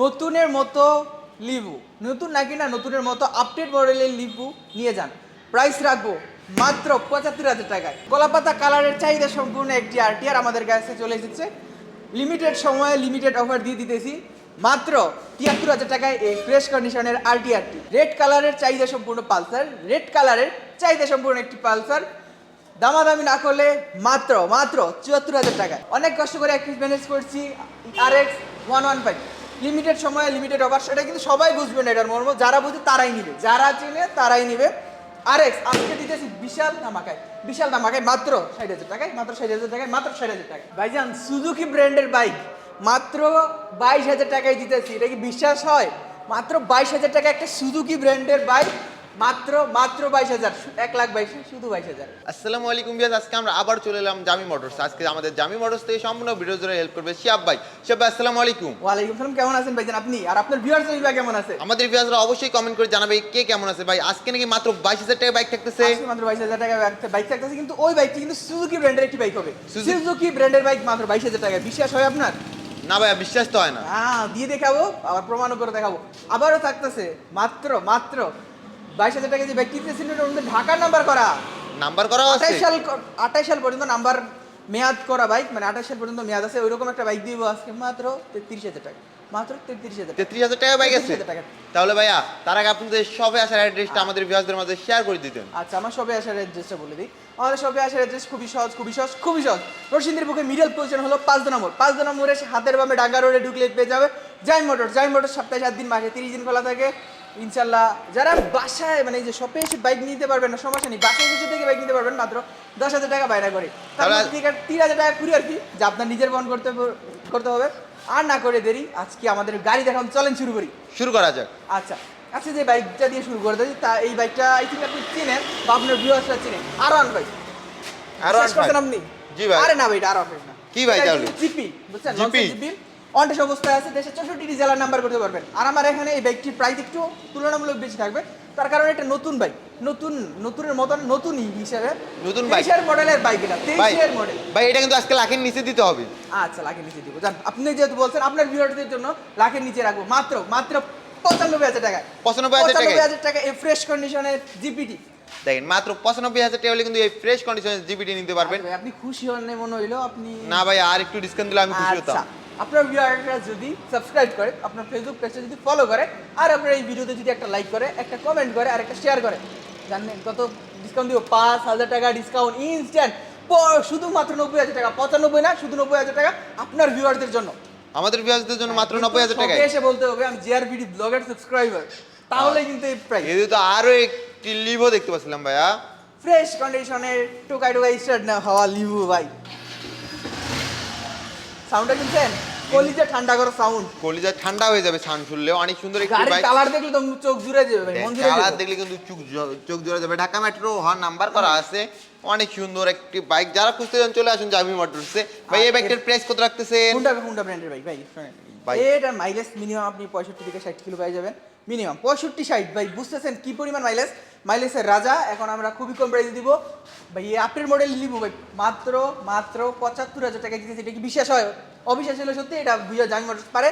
নতুনের মতো লিবু। নতুন নাকি না, নতুনের মতো আপডেট মডেলের লিবু নিয়ে যান। প্রাইস রাখব মাত্র পঁচাত্তর হাজার টাকায়। কলাপাতা কালারের চাহিদা সম্পূর্ণ একটি আরটিআর আমাদের কাছে চলে এসেছে। লিমিটেড সময়ে লিমিটেড অফার দিয়ে দিতেছি। মাত্র তিয়াত্তর হাজার টাকায় এই ফ্রেশ কন্ডিশনের আরটিআরটি রেড কালারের চাহিদা সম্পূর্ণ পালসার। রেড কালারের চাহিদা সম্পূর্ণ একটি পালসার। দামাদামি না করলে মাত্র মাত্র চুয়াত্তর হাজার টাকা অনেক কষ্ট করে একটি ম্যানেজ করছি আর X one one five limited সময়ে লিমিটেড অফার সেটা কিন্তু সবাই বুঝবে না এটার মর্ম। যারা বুঝে তারাই নিবে। যারা চিনে তারাই নিবে। আর এক্স আজকে দিতেছি বিশাল ধামাকায়। বিশাল ধামাকায়, মাত্র ষাট হাজার টাকায়, মাত্র ষাট হাজার টাকায়, মাত্র ষাট হাজার টাকায়। ভাইজান সুজুকি ব্র্যান্ডের বাইক মাত্র বাইশ হাজার টাকায় দিতেছি। এটা কি বিশ্বাস হয়? মাত্র বাইশ হাজার টাকা একটা সুজুকি ব্র্যান্ডের বাইক মাত্র মাত্র বাইশ হাজার এক লাখ বাইশ শুধু বাইশ হাজার। আসসালামু আলাইকুম বিয়াজ আজকে আমরা আবার চলে এলাম জামি মোটরস। আজকে আমাদের জামি মোটরস থেকে সম্পূর্ণ ভিডিও জুড়ে হেল্প করবে শিয়াব ভাই। শিয়াব ভাই আসসালামু আলাইকুম। ওয়ালাইকুম সালাম কেমন আছেন ভাইজান আপনি? আর আপনার ভিউয়ার্স ভাই কেমন আছে? আমাদের বিয়াজরা অবশ্যই কমেন্ট করে জানাবে কে কেমন আছে ভাই। আজকে নাকি মাত্র বাইশ হাজার টাকা বাইক থাকতেছে। মাত্র বাইশ হাজার টাকা বাইক থাকতেছে কিন্তু ওই বাইকটি কিন্তু সুজুকি ব্র্যান্ডের একটি বাইক হবে। সুজুকি ব্র্যান্ডের বাইক মাত্র বাইশ হাজার টাকা বিশ্বাস হয় আপনার? না ভাই বিশ্বাস তো হয় না। হ্যাঁ দিয়ে দেখাবো আবার প্রমাণও করে দেখাবো। আবারও থাকতেছে মাত্র মাত্র বাইশ হাজার টাকা যে বাইক কিনতেছেন ওটার মধ্যে ঢাকার নাম্বার করা। নাম্বার করা আছে আঠাইশ সাল আঠাইশ সাল পর্যন্ত নাম্বার মেয়াদ করা বাইক মানে আঠাইশ সাল পর্যন্ত মেয়াদ আছে ওইরকম একটা বাইক দিব আজকে মাত্র তেত্রিশ হাজার টাকা মাত্র তেত্রিশ হাজার তেত্রিশ হাজার টাকা বাইক আছে? 33,000 টাকা। তাহলে ভাইয়া তার আগে আপনাদের সবে আসার অ্যাড্রেসটা আমাদের ভিউয়ার্সদের মাঝে শেয়ার করে দিতেন। আচ্ছা আমার সবে আসার অ্যাড্রেসটা বলে দিই। আমাদের সবে আসার অ্যাড্রেস খুবই সহজ খুবই সহজ খুবই সহজ। রশিন্দির বুকে মিডল পজিশন হলো পাঁচ নম্বর পাঁচ নম্বরে হাতের বামে ডাঙ্গা রোডে ঢুকলে পেয়ে যাবে। জাইন মোটর জাইন মোটর সপ্তাহে সাত দিন মাসে তিরিশ দিন খোলা থাকে। ইনশাল্লাহ যারা বাসায় মানে যে শপে এসে বাইক নিতে পারবেন না সমস্যা নেই। বাসায় কিছু থেকে বাইক নিতে পারবেন মাত্র দশ হাজার টাকা বাইরে করে। তার থেকে তিন হাজার টাকা কুড়ি আর কি যা আপনার নিজের বহন করতে করতে হবে। আর না করে দেরি আজকে আমাদের গাড়ি দেখান চলেন শুরু করি। শুরু করা যাক। আচ্ছা আচ্ছা যে বাইকটা দিয়ে শুরু করে দিই তা এই বাইকটা আই থিঙ্ক আপনি চিনেন বা আপনার ভিউয়ার্সরা চিনেন। আর ওয়ান বাইক আর করছেন আপনি? জি ভাই। আরে না ভাই এটা আর ওয়ান না। কি ভাই তাহলে? জিপি বুঝছেন? জিপি? অনটেস অবস্থায় আছে দেশের চৌষট্টি জেলার নাম্বার করতে পারবেন। আর আমার এখানে এই বাইকটির প্রাইস একটু তুলনামূলক বেশি থাকবে। তার কারণে এটা নতুন বাইক নতুন নতুনের মতন নতুনই হিসেবে নতুন? তেইশের মডেলের বাইক এটা তেইশের মডেল। ভাই এটা কিন্তু আজকে লাখের নিচে দিতে হবে। আচ্ছা লাখের নিচে দিব। জান আপনি যেহেতু বলছেন আপনার ভিউয়ারদের জন্য লাখের নিচে রাখব। মাত্র মাত্র পঁচানব্বই হাজার টাকা পঁচানব্বই হাজার টাকায়? হাজার টাকা এই ফ্রেশ কন্ডিশনের জিপিটি দেখেন মাত্র পঁচানব্বই হাজার টাকা হলে কিন্তু এই ফ্রেশ কন্ডিশনে জিবিটি নিতে পারবেন। আপনি খুশি হন মনে হইল আপনি না ভাই আর একটু ডিসকাউন্ট দিলে আমি খুশি আচ্ছা। হতাম আপনার ভিউয়াররা যদি সাবস্ক্রাইব করে আপনার ফেসবুক পেজটা যদি ফলো করে আর আপনার এই ভিডিওতে যদি একটা লাইক করে একটা কমেন্ট করে আর একটা শেয়ার করে জানেন কত ডিসকাউন্ট দিব? পাঁচ হাজার টাকা ডিসকাউন্ট ইনস্ট্যান্ট শুধুমাত্র নব্বই হাজার টাকা পঁচানব্বই না শুধু নব্বই হাজার টাকা আপনার ভিউয়ারদের জন্য। আমাদের ভিউয়ার্সদের জন্য মাত্র নব্বই হাজার টাকা এসে বলতে হবে আমি জিআরবিডি ব্লগের সাবস্ক্রাইবার তাহলে কিন্তু এই প্রাইস এদের তো আরও একটি লিভো দেখতে পাচ্ছিলাম ভাইয়া। ফ্রেশ কন্ডিশনের টোকাই টোকাই স্টার্ট না হওয়া লিবু ভাই। সাউন্ডটা শুনছেন? কলিজে ঠান্ডা করো সাউন্ড কলিজা ঠান্ডা হয়ে যাবে সাউন্ড শুনলে অনেক সুন্দর একটি বাইক কালার দেখলে তো চোখ জুড়ে যাবে ভাই মন জুড়ে কালার দেখলে কিন্তু চোখ চোখ জুড়ে যাবে। ঢাকা মেট্রো হর নাম্বার করা আছে। অনেক সুন্দর একটি বাইক যারা খুঁজতে চান চলে আসুন জামি মোটরসে ভাই এই বাইকটার প্রাইস কত রাখতেছেন? হুন্ডা হুন্ডা ব্র্যান্ডের বাইক ভাই। ভাই। এটার মাইলেজ মিনিমাম আপনি পঁয়ষট্টি থেকে ষাট কিলো পেয়ে যাবেন। মিনিমাম পঁয়ষট্টি ষাট। ভাই বুঝতেছেন কি পরিমাণ মাইলেজ মাইলেজের রাজা এখন আমরা খুবই কম প্রাইসে দিব। ভাই এই আপের মডেল নিব ভাই। মাত্র মাত্র পঁচাত্তর হাজার টাকা দিতেছে। এটা কি বিশ্বাস হয়? অবিশ্বাস হলে সত্যি এটা বুঝা জামি মোটরস পারে।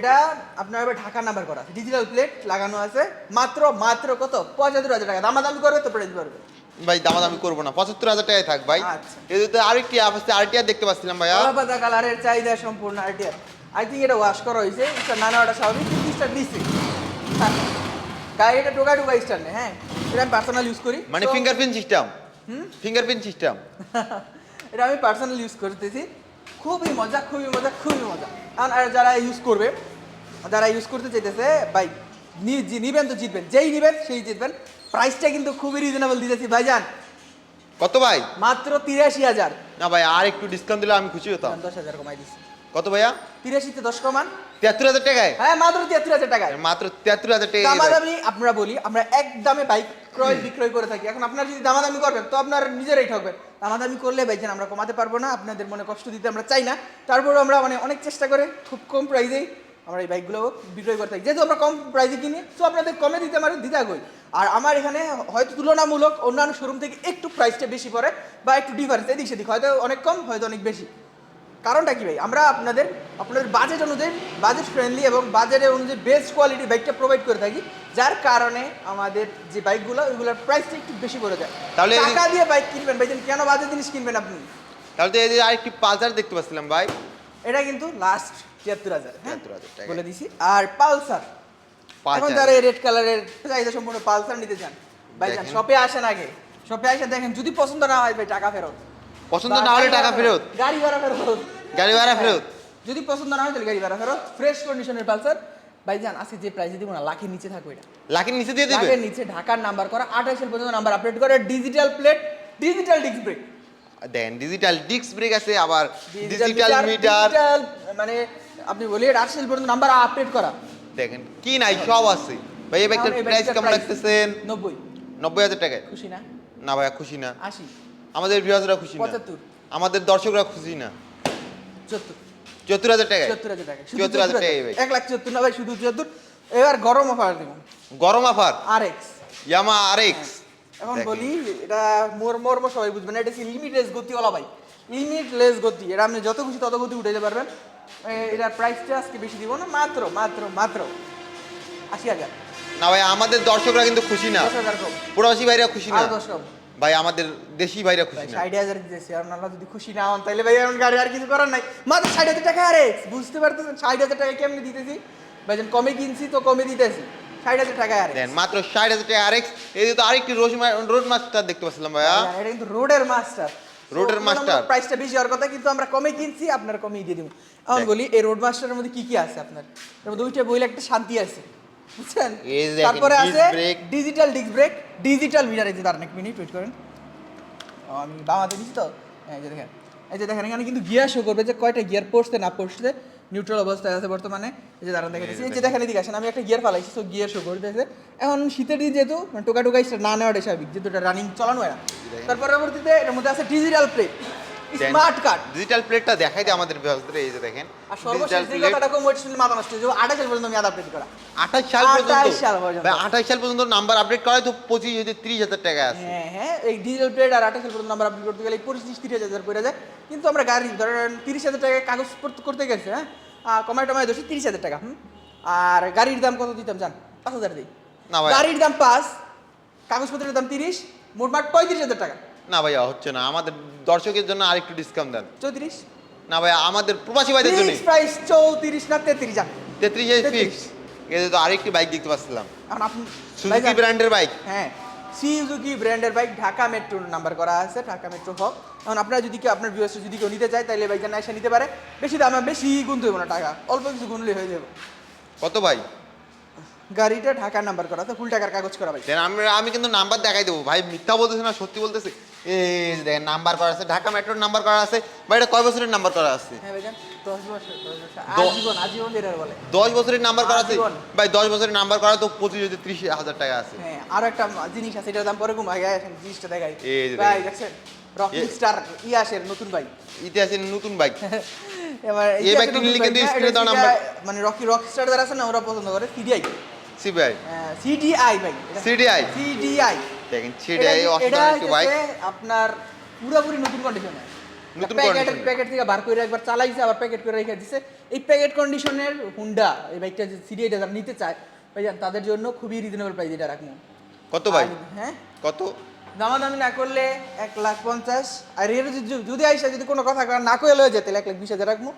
এটা আপনার এবার ঢাকা নাম্বার করা আছে। ডিজিটাল প্লেট লাগানো আছে। মাত্র মাত্র কত? পঁচাত্তর হাজার টাকা। দামাদামি করবে তো প্রাইস পারবে ভাই দাম দামাদামি করব না। পঁচাত্তর হাজার টাকায় থাক ভাই। আচ্ছা। এদের তো আরেকটি আছে আরটিআর দেখতে পাচ্ছিলাম ভাইয়া। কলাপাতা কালারের চাহিদা সম্পূর্ণ আইটিআর আই থিঙ্ক এটা ওয়াশ করা হয়েছে। এটা নানা ওটা স্বাভাবিক কিন্তু স্টার দিচ্ছে গাড়ি এটা টোকা টোকা স্টার নেই হ্যাঁ। এটা আমি পার্সোনাল ইউজ করি। মানে ফিঙ্গারপ্রিন্ট সিস্টেম হুম? ফিঙ্গারপ্রিন্ট সিস্টেম এটা আমি পার্সোনাল ইউজ করতেছি। খুবই মজা খুবই মজা খুবই মজা। কারণ আর যারা ইউজ করবে যারা ইউজ করতে চাইতেছে ভাই নি- নিবেন তো জিতবেন। যেই নিবেন সেই জিতবেন। প্রাইসটা কিন্তু খুবই রিজনেবল দিতেছি ভাইজান। কত ভাই? মাত্র তিরাশি হাজার। না ভাই আর একটু ডিসকাউন্ট দিলে আমি খুশি হতাম। দশ হাজার কমাই দিচ্ছি কত ভাইয়া? তিরাশিতে দশ কমান। তিয়াত্তর হাজার টাকায়? হ্যাঁ মাত্র তিয়াত্তর হাজার টাকায়। মাত্র তিয়াত্তর হাজার টাকা দামাদামি আমরা বলি আমরা এক দামে বাইক ক্রয় বিক্রয় করে থাকি। এখন আপনারা যদি দামাদামি করবেন তো আপনার নিজেরাই ঠকবেন দামাদামি করলে ভাইজান আমরা কমাতে পারব না আপনাদের মনে কষ্ট দিতে আমরা চাই না। তারপরেও আমরা মানে অনেক চেষ্টা করে খুব কম প্রাইসেই আমরা এই বাইকগুলো বিক্রয় করে থাকি। যেহেতু আমরা কম প্রাইসে কিনি তো আপনাদের কমে দিতে আমার দিতে কই। আর আমার এখানে হয়তো তুলনামূলক অন্যান্য শোরুম থেকে একটু প্রাইসটা বেশি পড়ে বা একটু ডিফারেন্স এদিক সেদিক হয়তো অনেক কম হয়তো অনেক বেশি। কারণটা কি ভাই? আমরা আপনাদের আপনাদের বাজেট অনুযায়ী বাজেট ফ্রেন্ডলি এবং বাজেটের অনুযায়ী বেস্ট কোয়ালিটি বাইকটা প্রোভাইড করে থাকি যার কারণে আমাদের যে বাইকগুলো ওইগুলোর প্রাইসটা একটু বেশি পড়ে যায়। তাহলে টাকা দিয়ে বাইক কিনবেন ভাই কেন বাজে জিনিস কিনবেন আপনি? তাহলে তো এই যে আরেকটি পালসার দেখতে পাচ্ছিলাম ভাই। এটা কিন্তু লাস্ট তিয়াত্তর হাজার হ্যাঁ? 73,000 বলে দিছি। আর পালসার এখন যারা রেড কালারের চাহিদা সম্পূর্ণ পালসার নিতে চান। ভাই যান দেখেন। শপে আসেন আগে। শপে আসেন দেখেন যদি পছন্দ না হয় ভাই টাকা ফেরত। পছন্দ না হলে টাকা ফেরত। গাড়ি ভাড়া ফেরত। গাড়ি ভাড়া ফেরত। যদি পছন্দ না হয় তাহলে গাড়ি ভাড়া ফেরত। ফ্রেশ কন্ডিশনের পালসার। ভাই যান আজকে যে প্রাইসে দিব না লাখের নিচে থাকবে এটা। লাখের নিচে দিয়ে দিবে? লাখের নিচে ঢাকার নাম্বার করা আঠাশের পর্যন্ত নাম্বার আপডেট করে digital plate digital disc brake then digital disc brake আছে আবার ডিজিটাল মিটার মানে আপনি বলি আঠাশের পর্যন্ত নাম্বার আপডেট করা। দেখেন কি নাই সব আছে। ভাই এই ব্যাগটার প্রাইস কেমন লাগতেছেন? নব্বই। নব্বই হাজার টাকায়? খুশি না? না ভাইয়া খুশি না। আশি। আমাদের ভিউয়ার্সরা খুশি না। পঁচাত্তর। আমাদের দর্শকরা খুশি না। চুয়াত্তর। চুয়াত্তর হাজার টাকায়? চুয়াত্তর হাজার টাকা চুয়াত্তর হাজার ভাই। এক লাখ চুয়াত্তর। না ভাই শুধু চুয়াত্তর। এবার গরম অফার দিব। গরম offer R X Yamaha R X এখন। বলি এটা মোর মর্ম সবাই বুঝবেন এটা হচ্ছে লিমিটলেস গতিওয়ালা বাইক লিমিটলেস গতি এটা আপনি যত খুশি তত গতি উঠে যেতে পারবেন এটার প্রাইসটা আজকে বেশি দিব না মাত্র মাত্র মাত্র। আশি হাজার। না ভাই আমাদের দর্শকরা কিন্তু খুশি না। প্রবাসী ভাইরা খুশি না। ভাই আমাদের দেশি ভাইরা খুশি না। ষাট হাজার দিতেছি আপনারা যদি খুশি না হন তাহলে ভাই এমন গাড়ি আর কিছু করার নাই। মাত্র ষাট হাজার টাকা আরে বুঝতে পারতেছেন ষাট হাজার টাকা কেমনি দিতেছি? ভাইজান কমে কিনছি তো কমে দিতেছি। ষাট হাজার টাকা আরে দেন মাত্র ষাট হাজার টাকা আরেক্স এই তো আরেকটি রোড মাস্টার দেখতে পাচ্ছিলাম ভাইয়া। এটা কিন্তু রোডের মাস্টার রোডের master। প্রাইসটা বেশি হওয়ার কথা কিন্তু আমরা কমে কিনছি আপনার কমে দিয়ে দিব। দেখ। বলি এই রোড মাস্টারের মধ্যে কি কি আছে আপনার? এর মধ্যে ওইটা বইলে একটা শান্তি আছে। বুঝছেন? তারপরে আছে digital disc brake digital meter এই যে দাঁড়ান এক মিনিট ওয়েট করেন। আমি বামাতে দিচ্ছি তো? এই যে দেখেন। এই যে দেখেন এখানে কিন্তু গিয়ার শো করবে যে কয়টা গিয়ার পড়ছে না পড়ছে নিউট্রাল অবস্থায় আছে বর্তমানে। এই যে দাঁড়ান দেখেন এই যে দেখেন। এদিকে আসেন। আমি একটা গিয়ার ফালাইছি তো গিয়ার শো করতেছে এখন শীতের দিন যেহেতু মানে টোকা টোকা না নেওয়াটা স্বাভাবিক যেহেতু এটা রানিং চালানো হয় না। তার পরবর্তীতে এর মধ্যে আছে digital plate smart card digital প্লেটটা দেখাই দিই আমাদের ভিউয়ার্সদের এই যে দেখেন। আর সর্বশেষ যে কথাটা কম মাথা নষ্ট হয়ে যাবে। আঠাশ সাল পর্যন্ত আপডেট করা। 28 সাল 28 সাল পর্যন্ত। ভাই 28 সাল পর্যন্ত নাম্বার আপডেট করাই তো 25 হইতে 30 হাজার টাকা আছে। হ্যাঁ হ্যাঁ এই ডিজিটাল প্লেট আর আঠাশ সাল পর্যন্ত নাম্বার আপডেট করতে গেলে পঁচিশ তিরিশ হাজার করে যায়। কিন্তু আমরা গাড়ি ধরেন তিরিশ হাজার টাকা কাগজ করতে গেছে হ্যাঁ? কমায় টমায় দোষে তিরিশ হাজার টাকা হুম? আর গাড়ির দাম কত দিতাম জান? পাঁচ হাজার দিই। না ভাই। গাড়ির দাম পাঁচ কাগজপত্রের দাম তিরিশ মোটমাট পঁয়ত্রিশ হাজার টাকা। না ভাইয়া হচ্ছে না। আমাদের দর্শকের জন্য আরেকটু ডিসকাউন্ট দেন। চৌত্রিশ? না ভাইয়া আমাদের প্রবাসী ভাইদের জন্য। ফিক্স প্রাইস চৌত্রিশ না তেত্রিশ যান 33 এ 33 ফিক্স এই তো আরেকটি বাইক দেখতে পাচ্ছিলাম। এখন আপনি সুজুকি ব্র্যান্ডের বাইক হ্যাঁ। সিজুকি ব্র্যান্ডের বাইক ঢাকা মেট্রো নাম্বার করা আছে ঢাকা মেট্রো হক। এখন আপনারা যদি কেউ আপনার ভিউয়ার্স যদি কেউ নিতে চায় তাহলে বাইকটা এসে নিতে পারে। বেশি দামে বেশি গুনতে হবে না টাকা অল্প কিছু গুনলে হয়ে যাবে। কত ভাই? গাড়িটা ঢাকার নাম্বার করা তো ফুল টাকার কাগজ করা ভাই দেন আমরা আমি কিন্তু নাম্বার দেখাই দেবো। ভাই মিথ্যা বলতেছে না সত্যি বলতেছে। এই দেখেন নাম্বার করা আছে ঢাকা মেট্রোর নাম্বার করা আছে। ভাই এটা কয় বছরের নাম্বার করা আছে? হ্যাঁ ভাইজান। দশ বছরের নাম্বার করা আছে? ভাই দশ বছরের নাম্বার করা তো পঁচিশ হইতে ত্রিশ হাজার টাকা আছে। হ্যাঁ আরও একটা জিনিস আছে এটার দাম পরে কম আগে আসেন জিনিসটা দেখাই। ভাই দেখছেন? রকিং স্টার ইয়াসের নতুন বাইক ইতিহাসের নতুন বাইক এবার এই বাইকটি নিলে কিন্তু নাম্বার- মানে রকি রক স্টার যারা আছে না ওরা পছন্দ করে সিডিআই সিবিআই সিডিআই ভাই। CDI? সিডিআই দেখেন সিডিআই অসাধারণ একটি বাইক আপনার পুরোপুরি নতুন কন্ডিশনে নতুন প্যাকেট প্যাকেট থেকে বার করে একবার চালাইছে আবার প্যাকেট করে রেখে দিছে। এই প্যাকেট কন্ডিশনের হুন্ডা এই বাইকটা যে সিডিআইটা যারা নিতে চায় ভাইজান তাদের জন্য খুবই রিজনেবল প্রাইস এটা রাখব। কত ভাই? হ্যাঁ? কত? দামাদামি না করলে এক লাখ পঞ্চাশ। আর এর যদি- আইসা যদি কোনো কথা না করে লয়ে তাহলে এক লাখ বিশ হাজার রাখব।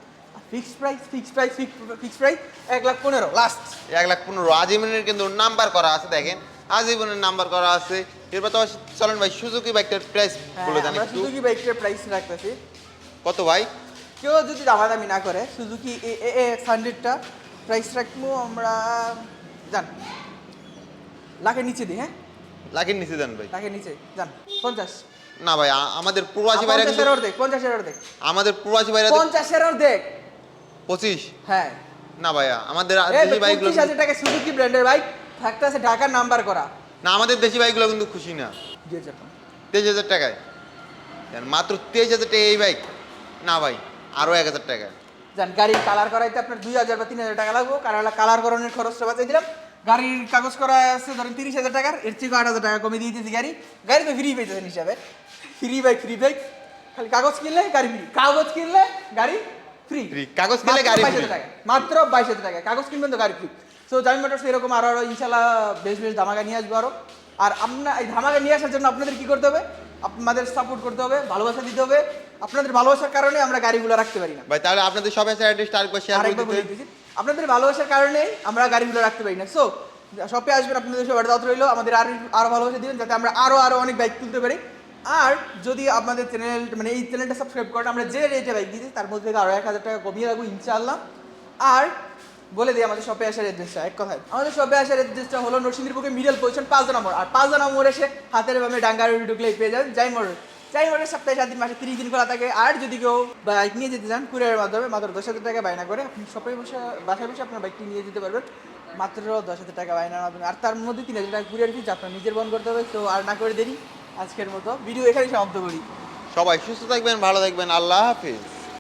Fix price fix price fix price এক লাখ পনেরো লাস্ট এক লাখ পনেরো। আজীবনের কিন্তু নাম্বার করা আছে দেখেন। আজীবনের নাম্বার করা আছে। এরপর তো চলেন ভাই সুজুকি বাইকটার প্রাইস বলে দেন একটু। সুজুকি বাইকটার প্রাইস রাখতেছি। কত ভাই? কেউ যদি দামাদামি না করে সুজুকি এ এ হান্ড্রেডটা প্রাইস রাখব আমরা যান। লাখের নিচে দিই হ্যাঁ? লাখের নিচে দেন ভাই। লাখের নিচে যান। পঞ্চাশ। না ভাই আমাদের প্রবাসী ভাইরা কিন্তু পঞ্চাশের অর্ধেক পঞ্চাশের অর্ধেক। আমাদের প্রবাসী ভাইরা তো পঞ্চাশের অর্ধেক। পঁচিশ? হ্যাঁ। না ভাইয়া আমাদের বাইকগুলো পঁচিশ হাজার টাকা সুজুকি ব্র্যান্ডের বাইক থাকতেছে ঢাকার নাম্বার করা। না আমাদের দেশি বাইকগুলো কিন্তু খুশি না। দুই হাজার টাকা। তেইশ হাজার টাকায়। মাত্র তেইশ হাজার টাকা এই বাইক? না ভাই আরও এক হাজার টাকা যান গাড়ির কালার করাইতে আপনার দুই হাজার বা তিন হাজার টাকা লাগবে। কারণ কালার করানোর খরচটা বাঁচিয়ে দিলাম। গাড়ির কাগজ করা আছে ধরেন তিরিশ হাজার টাকার। এর থেকে আট হাজার টাকা কমে দিয়ে দিয়েছি গাড়ি। গাড়ি তো ফ্রি পেয়েছেন হিসাবে। ফ্রি বাইক ফ্রি বাইক খালি কাগজ কিনলে গাড়ি ফ্রি কাগজ কিনলে গাড়ি ফ্রি। কাগজ কিনলে গাড়ি মাত্র বাইশ হাজার টাকা কাগজ কিনবেন তো গাড়ি ফ্রি সো জামি মোটরস এরকম আরও আরও ইনশাল্লাহ বেশ বেশ ধামাকা নিয়ে আসব আরও। আর আপনার এই ধামাকা নিয়ে আসার জন্য আপনাদের কি করতে হবে? আপনাদের সাপোর্ট করতে হবে ভালোবাসা দিতে হবে। আপনাদের ভালোবাসার কারণে আমরা গাড়িগুলো রাখতে পারি না। ভাই তাহলে আপনাদের সবাই অ্যাড্রেসটা আরেকবার শেয়ার করে দিচ্ছি আপনাদের ভালোবাসার কারণে আমরা গাড়িগুলো রাখতে পারি না। সো শপে আসবেন আপনাদের সবার দাওয়াত রইল। আমাদের আরও আরও ভালোবাসা দিবেন যাতে আমরা আরও আরও অনেক বাইক তুলতে পারি। আর যদি আপনাদের চ্যানেল মানে এই চ্যানেলটা সাবস্ক্রাইব করেন আমরা যে রেটে বাইক দিয়েছি তার মধ্যে থেকে আরও এক হাজার টাকা কমিয়ে রাখব ইনশাআল্লাহ। আর বলে দিই, আমাদের শপে আসার অ্যাড্রেসটা এক কথায়। আমাদের শপে আসার অ্যাড্রেসটা হলো নরসিংদীর বুকে মিডল পজিশন পাঁচ নম্বর আর পাঁচ নম্বর এসে হাতের বামে ডাঙ্গার ঢুকলেই পেয়ে যাবেন। যাই মোড় যাই মোড়ে সপ্তাহে সাত দিন, মাসে তিরিশ দিন খোলা থাকে। আর যদি কেউ বাইক নিয়ে যেতে চান কুরিয়ারের মাধ্যমে, মাত্র দশ হাজার টাকা বায়না করে, আপনি শপে বসে, বাসায় বসে আপনার বাইকটি নিয়ে যেতে পারবেন। মাত্র দশ হাজার টাকা বায়নার মাধ্যমে। আর তার মধ্যে তিন হাজার টাকা কুরিয়ার ফিজ আপনার নিজের বন্ধ করতে হবে, তো আর না করে দেরি। আজকের মতো ভিডিও এখানেই সমাপ্ত করি। সবাই সুস্থ থাকবেন, ভালো থাকবেন, আল্লাহ হাফিজ।